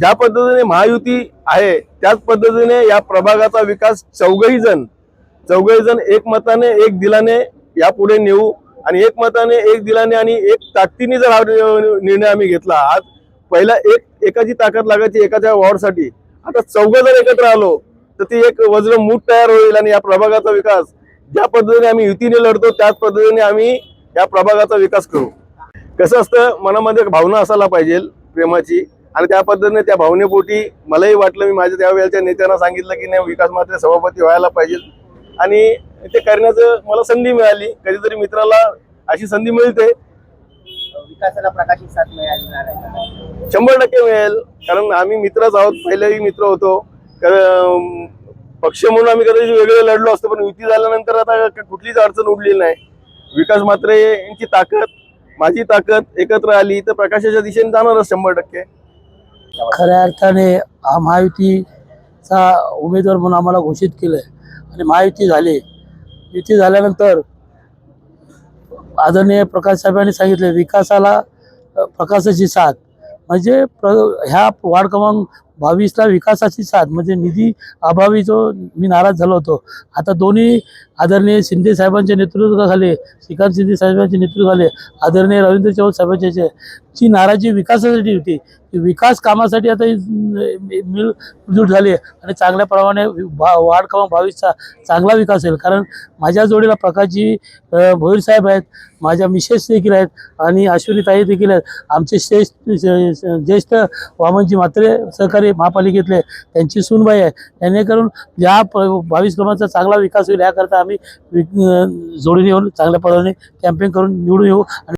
ज्या पद्धतीने महायुती आहे त्याच पद्धतीने या प्रभागाचा विकास चौघही जण चौघही जण एक मताने एक दिलाने यापुढे नेऊ आणि एक मताने एक दिलाने आणि एक ताकदीने जर हा निर्णय आम्ही घेतला आज पहिला एक एकाची ताकद लागायची एकाच्या वॉर्डसाठी. आता चौघ जर एकत्र आलो तर ती एक वज्र मूठ तयार होईल आणि या प्रभागाचा विकास ज्या पद्धतीने आम्ही युतीने लढतो त्याच पद्धतीने आम्ही या प्रभागाचा विकास करू. कसं असतं मनामध्ये एक भावना असायला पाहिजे प्रेमाची. आणि त्या पद्धतीने त्या भावनेपोटी मलाही वाटलं मी माझ्या त्यावेळेच्या नेत्यांना सांगितलं की नाही विकास मात्र सभापती व्हायला पाहिजे. आणि ते करण्याचं मला संधी मिळाली. कधीतरी मित्राला अशी संधी मिळते. विकासाला प्रकाशित साथ मिळाली शंभर टक्के मिळेल. कारण आम्ही मित्रच आहोत पहिलेही मित्र होतो. पक्ष म्हणून आम्ही कदाचित वेगळे लढलो असतो पण युती झाल्यानंतर आता कुठलीच अडचण उडलेली नाही. विकास मात्र यांची ताकद माझी ताकद एकत्र आली तर प्रकाशाच्या दिशेने जाणारच शंभर टक्के. खऱ्या अर्थाने हा महायुतीचा उमेदवार म्हणून आम्हाला घोषित केलंय. आणि महायुती झाली. युती झाल्यानंतर आदरणीय प्रकाश साहेबांनी सांगितले विकासाला प्रकाशाची साथ. म्हणजे प्र ह्या वार्ड क्रमांक बावीसला विकासाची साथ म्हणजे निधी अभावी जो मी नाराज झालो होतो. आता दोन्ही आदरणीय शिंदे साहेबांच्या नेतृत्वाखाली श्रीकांत शिंदे साहेबांच्या नेतृत्वाखाली आदरणीय रवींद्र चव्हाण साहेबांच्या जी नाराजी विकासासाठी होती. विकास कामासाठी आता ही मिळ- झाली आहे. आणि चांगल्या प्रमाणे भा- वार्ड क्रमांक बावीसचा चांगला विकास होईल. कारण माझ्या जोडीला प्रकाशजी भोईर साहेब आहेत माझ्या मिसेस देखील आहेत आणि अश्विनी ताई देखील आहेत. आमचे श्रेष्ठ ज्येष्ठ वामनजी म्हात्रे सहकारी महापालिकेतले त्यांची सूनबाई आहे. जेणेकरून या प- बावीस क्रमांचा चांगला विकास होईल याकरता आम्ही वि- जोडीने येऊन चांगल्या प्रमाणे कॅम्पेन करून निवडून येऊ. आणि